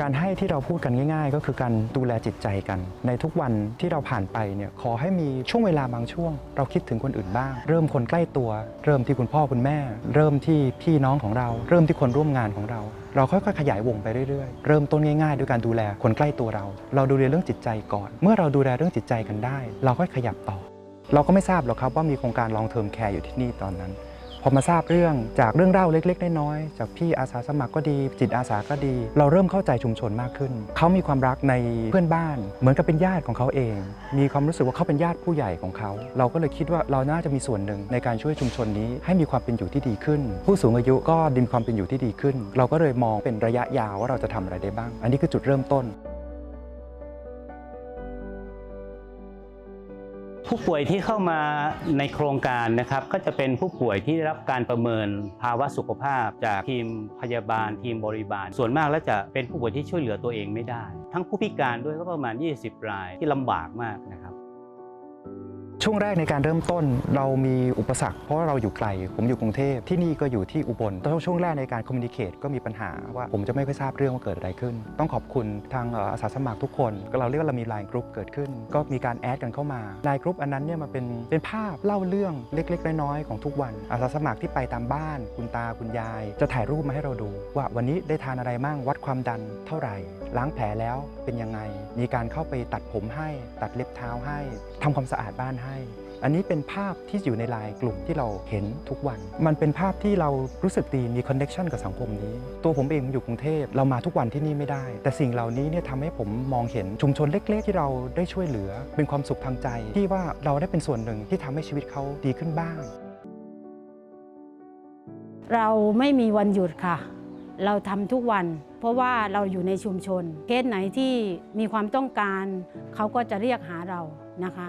การให้ที่เราพูดกันง่าย ๆ ก็คือการดูแลจิตใจกัน ในทุกวันที่เราผ่านไปเนี่ยขอให้มีช่วงเวลาบางช่วง เราคิดถึงคนอื่นบ้าง เริ่มคนใกล้ตัว เริ่มที่คุณพ่อคุณแม่ เริ่มที่พี่น้องของเรา เริ่มที่คนร่วมงานของเรา เราค่อยๆขยายวงไปเรื่อยๆ เริ่มต้นง่ายๆ ด้วยการดูแลคนใกล้ตัวเรา เราดูแลเรื่องจิตใจก่อน เมื่อเราดูแลเรื่องจิตใจกันได้ เราค่อยขยับต่อ เราก็ไม่ทราบหรอกครับว่ามีโครงการ long term care อยู่ที่นี่ตอนนั้น พอมาทราบเรื่องจากเรื่องเล่าเล็ก ๆ น้อยๆจากพี่อาสาสมัครก็ดี จิตอาสาก็ดี เราเริ่มเข้าใจชุมชนมากขึ้น เขามีความรักในเพื่อนบ้าน เหมือนกับเป็นญาติของเขาเอง มีความรู้สึกว่าเขาเป็นญาติผู้ใหญ่ของเขา เราก็เลยคิดว่าเราน่าจะมีส่วนหนึ่งในการช่วยชุมชนนี้ ให้มีความเป็นอยู่ที่ดีขึ้น ผู้สูงอายุก็ดิมีความเป็นอยู่ที่ดีขึ้น เราก็เลยมองเป็นระยะยาวว่าเราจะทำอะไรได้บ้าง อันนี้คือจุดเริ่มต้น ผู้ป่วยที่เข้ามาในโครงการนะครับก็จะเป็นผู้ป่วยที่ได้รับการประเมินภาวะสุขภาพ จากทีมพยาบาล ทีมบริบาล ส่วนมากแล้วจะเป็นผู้ป่วยที่ช่วยเหลือตัวเองไม่ได้ ทั้งผู้พิการด้วยก็ประมาณ 20 รายที่ลำบากมากนะครับ ช่วงแรกในการเริ่มต้นเรามีอุปสรรคเพราะเราอยู่ไกล ผมอยู่กรุงเทพที่นี่ก็อยู่ที่อุบลช่วงแรกในการคอมมิวนิเคตก็มีปัญหาว่าผมจะไม่ค่อยทราบเรื่องว่าเกิดอะไรขึ้น ต้องขอบคุณทางอาสาสมัครทุกคนก็เราเรียกว่าเรามีไลน์กรุ๊ปเกิดขึ้น ก็มีการแอดกันเข้ามาไลน์กรุ๊ปอันนั้นเนี่ยมาเป็นเป็นภาพเล่าเรื่องเล็ก ๆ น้อยๆของทุกวันอาสาสมัครที่ไปตามบ้าน คุณตาคุณยาย จะถ่ายรูปมาให้เราดู ว่าวันนี้ได้ทานอะไรมั่งวัดความดันเท่าไหร่ ล้างแผลแล้วเป็นยังไง มีการเข้าไปตัดผมให้ตัดเล็บเท้าให้ทำความสะอาดบ้านให้อันนี้เป็นภาพที่อยู่ในไลน์กลุ่มที่เราเห็นทุกวัน มันเป็นภาพที่เรารู้สึกดีมีคอนเน c ชันกับสังคมนี้ ตัวผมเองอยู่กรุงเทพเรามาทุกวันที่นี่ไม่ได้ แต่สิ่งเหล่านี้เนี่ยทำให้ผมมองเห็นชุมชนเล็ก ๆ ที่เราได้ช่วยเหลือ เป็นความสุขทางใจ ที่ว่าเราได้เป็นส่วนหนึ่งที่ทำให้ชีวิตเขาดีขึ้นบ้าง เราไม่มีวันหยุดค่ะ เราทำทุกวัน เพราะว่าเราอยู่ในชุมชนเคสไหนที่มีความต้องการ เขาก็จะเรียกหาเรานะคะ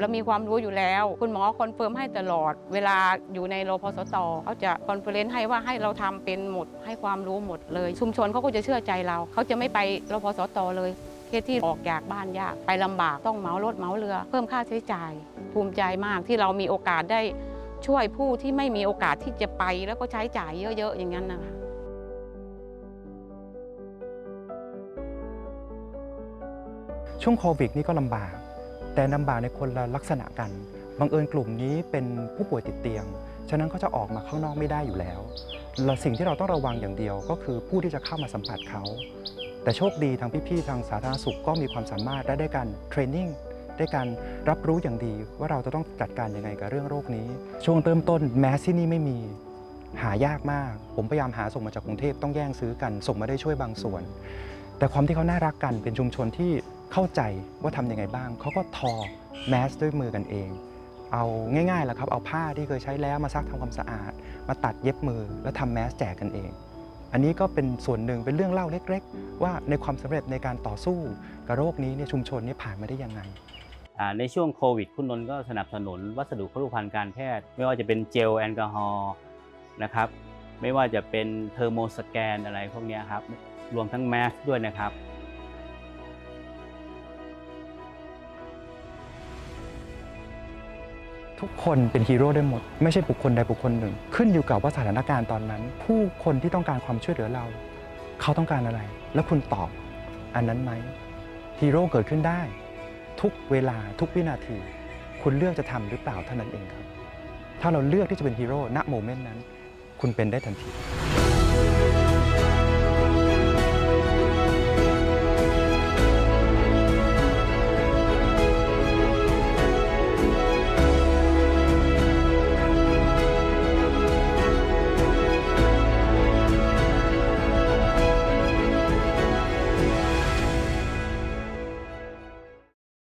เรามีความรู้อยู่แล้ว คุณหมอคอนเฟิร์มให้ตลอด เวลาอยู่ในรพสตเขาจะคอนเฟอเรนซ์ให้ว่าให้เราทำเป็นหมด ให้ความรู้หมดเลย ชุมชนเขาก็จะเชื่อใจเรา เขาจะไม่ไปรพสตเลยเคสที่ออกจากบ้านยากไปลำบากต้องเหมารถเหมาเรือ เพิ่มค่าใช้จ่าย ภูมิใจมากที่เรามีโอกาสได้ช่วยผู้ที่ไม่มีโอกาสที่จะไปแล้วก็ใช้จ่ายเยอะ ๆ อย่างนั้นนะคะช่วงโควิดนี่ก็ลำบาก แต่ลำบากในคนละลักษณะกัน บังเอิญกลุ่มนี้เป็นผู้ป่วยติดเตียง ฉะนั้นก็จะออกมาข้างนอกไม่ได้อยู่แล้วและสิ่งที่เราต้องระวังอย่างเดียวก็คือผู้ที่จะเข้ามาสัมผัสเขา แต่โชคดีทางพี่ๆทางสาธารณสุขก็มีความสามารถและได้การเทรนนิ่งได้การรับรู้อย่างดีว่าเราจะต้องจัดการยังไงกับเรื่องโรคนี้ ช่วงเริ่มต้นแมสที่นี่ไม่มี หายากมาก ผมพยายามหาส่งมาจากกรุงเทพต้องแย่งซื้อกัน ส่งมาได้ช่วยบางส่วน แต่ความที่เขาน่ารักกันเป็นชุมชนที่เข้าใจว่าทำยังไงบ้าง เขาก็ทอแมสด้วยมือกันเอง เอาง่ายๆแหละครับ เอาผ้าที่เคยใช้แล้วมาซักทำความสะอาด มาตัดเย็บมือแล้วทำแมสแจกกันเอง อันนี้ก็เป็นส่วนหนึ่งเป็นเรื่องเล่าเล็ก ๆ ว่าในความสำเร็จในการต่อสู้กับโรคนี้เนี่ยชุมชนนี้ผ่านมาได้ยังไงอ่าในช่วงโควิด คุณนนท์ก็สนับสนุนวัสดุครุภัณฑ์การแพทย์ ไม่ว่าจะเป็นเจลแอลกอฮอล์นะครับ ไม่ว่าจะเป็นเทอร์โมสแกนอะไรพวกเนี้ยครับ รวมทั้งแมสด้วยนะครับ ทุกคนเป็นฮีโร่ได้หมด ไม่ใช่บุคคลใดบุคคลหนึ่ง ขึ้นอยู่กับว่าสถานการณ์ตอนนั้น ผู้คนที่ต้องการความช่วยเหลือเรา เขาต้องการอะไร แล้วคุณตอบอันนั้นไหมฮีโร่เกิดขึ้นได้ ทุกเวลาทุกวินาที คุณเลือกจะทำหรือเปล่าเท่านั้นเองครับ ถ้าเราเลือกที่จะเป็นฮีโร่ณโมเมนต์นั้น คุณเป็นได้ทันที